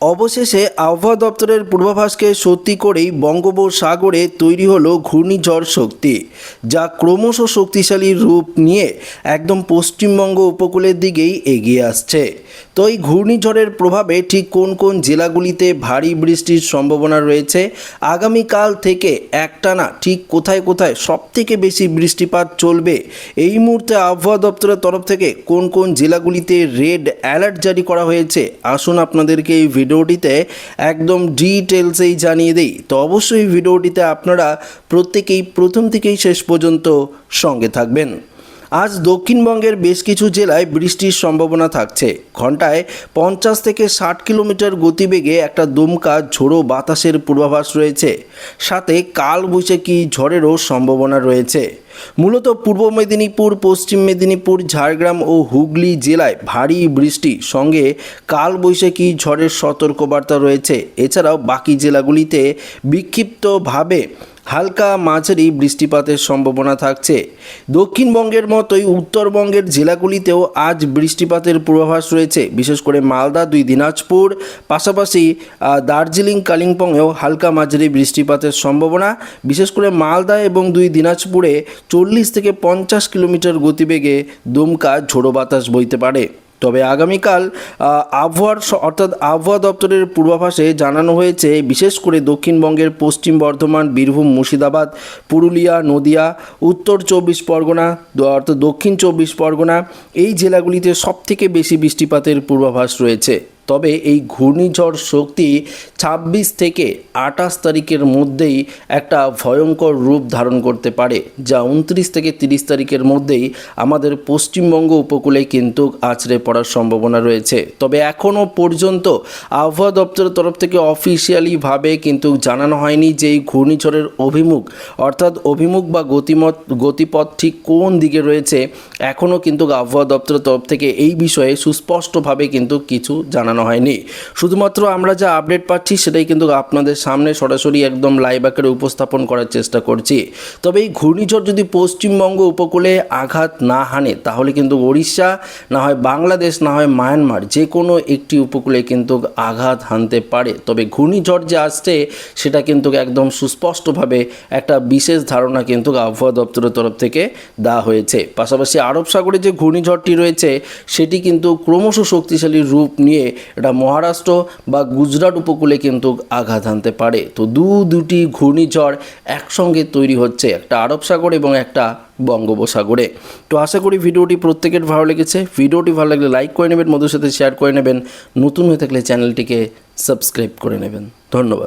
অবশেষে আবহাওয়া দপ্তরের পূর্বাভাসকে সত্যি করেই বঙ্গোপসাগরে তৈরি হলো ঘূর্ণিঝড় শক্তি, যা ক্রমশ শক্তিশালী রূপ নিয়ে একদম পশ্চিমবঙ্গ উপকূলের দিকেই এগিয়ে আসছে। তো এই ঘূর্ণিঝড়ের প্রভাবে ঠিক কোন কোন জেলাগুলিতে ভারী বৃষ্টির সম্ভাবনা রয়েছে? আগামীকাল থেকে একটানা ঠিক কোথায় কোথায় সবথেকে বেশি বৃষ্টিপাত চলবে? এই মুহূর্তে আবহাওয়া দপ্তরের তরফ থেকে কোন কোন জেলাগুলিতে রেড অ্যালার্ট জারি করা হয়েছে? আসুন আপনাদেরকে এই ভিডিওটিতে একদম ডিটেলসেই জানিয়ে দিই। তো অবশ্যই ভিডিওটিতে আপনারা প্রত্যেকেই প্রথম থেকেই শেষ পর্যন্ত সঙ্গে থাকবেন। আজ দক্ষিণবঙ্গের বেশ কিছু জেলায় বৃষ্টির সম্ভাবনা থাকছে। ঘন্টায় পঞ্চাশ থেকে ষাট কিলোমিটার গতিবেগে একটা দমকা ঝোড়ো বাতাসের পূর্বাভাস রয়েছে। সাথে কাল কালবৈশাখী ঝড়েরও সম্ভাবনা রয়েছে। মূলত পূর্ব মেদিনীপুর, পশ্চিম মেদিনীপুর, ঝাড়গ্রাম ও হুগলি জেলায় ভারী বৃষ্টি। সঙ্গে কাল কালবৈশাখী ঝড়ের সতর্কবার্তা রয়েছে। এছাড়াও বাকি জেলাগুলিতে বিক্ষিপ্তভাবে হালকা মাঝারি বৃষ্টিপাতের সম্ভাবনা থাকছে। দক্ষিণবঙ্গের মতোই উত্তরবঙ্গের জেলাগুলিতেও আজ বৃষ্টিপাতের পূর্বাভাস রয়েছে। বিশেষ করে মালদা, দুই দিনাজপুর, পাশাপাশি দার্জিলিং, কালিম্পংয়েও হালকা মাঝারি বৃষ্টিপাতের সম্ভাবনা। বিশেষ করে মালদা এবং দুই দিনাজপুরে চল্লিশ থেকে পঞ্চাশ কিলোমিটার গতিবেগে দমকা ঝোড়ো বাতাস বইতে পারে। তবে আগামীকাল আবহাওয়ার অর্থাৎ আবহাওয়া দপ্তরের পূর্বাভাসে জানানো হয়েছে, বিশেষ করে দক্ষিণবঙ্গের পশ্চিম বর্ধমান, বীরভূম, মুর্শিদাবাদ, পুরুলিয়া, নদিয়া, উত্তর চব্বিশ পরগনা অর্থাৎ দক্ষিণ চব্বিশ পরগনা, এই জেলাগুলিতে সবথেকে বেশি বৃষ্টিপাতের পূর্বাভাস রয়েছে। তবে এই ঘূর্ণিঝড় শক্তি ছাব্বিশ থেকে আঠাশ তারিখের মধ্যেই একটা ভয়ঙ্কর রূপ ধারণ করতে পারে, যা উনত্রিশ থেকে তিরিশ তারিখের মধ্যেই আমাদের পশ্চিমবঙ্গ উপকূলে কিন্তু আছড়ে পড়ার সম্ভাবনা রয়েছে। তবে এখনও পর্যন্ত আবহাওয়া দপ্তরের তরফ থেকে অফিসিয়ালিভাবে কিন্তু জানানো হয়নি যে এই ঘূর্ণিঝড়ের অভিমুখ, অর্থাৎ অভিমুখ বা গতিমত, গতিপথ ঠিক কোন দিকে রয়েছে এখনও কিন্তু আবহাওয়া দপ্তরের তরফ থেকে এই বিষয়ে সুস্পষ্টভাবে কিন্তু কিছু জানানো হয়নি। শুধুমাত্র আমরা যা আপডেট পাচ্ছি সেটাই কিন্তু আপনাদের সামনে সরাসরি একদম লাইভ আকারে উপস্থাপন করার চেষ্টা করছি। তবে এই ঘূর্ণিঝড় যদি পশ্চিমবঙ্গ উপকূলে আঘাত না হানে, তাহলে কিন্তু উড়িষ্যা না হয় বাংলাদেশ, না হয় মায়ানমার যে কোনো একটি উপকূলে কিন্তু আঘাত হানতে পারে। তবে ঘূর্ণিঝড় যে আসছে, সেটা কিন্তু একদম সুস্পষ্টভাবে একটা বিশেষ ধারণা কিন্তু আবহাওয়া দপ্তরের তরফ থেকে দেওয়া হয়েছে। পাশাপাশি আরব সাগরে যে ঘূর্ণিঝড়টি রয়েছে, সেটি কিন্তু ক্রমশ শক্তিশালী রূপ নিয়ে এটা মহারাষ্ট্র বা গুজরাট উপকূলে কিন্তু আঘাত আনতে পারে। তো দু দুটি ঘূর্ণিঝড় একসঙ্গে তৈরি হচ্ছে, একটা আরব সাগর এবং একটা বঙ্গোপসাগরে। তো আশা করি ভিডিওটি প্রত্যেকের ভালো লেগেছে। ভিডিওটি ভালো লাগলে লাইক করে নেবেন মধুর সাথে শেয়ার করে নেবেন। নতুন হয়ে থাকলে চ্যানেলটিকে সাবস্ক্রাইব করে নেবেন। ধন্যবাদ।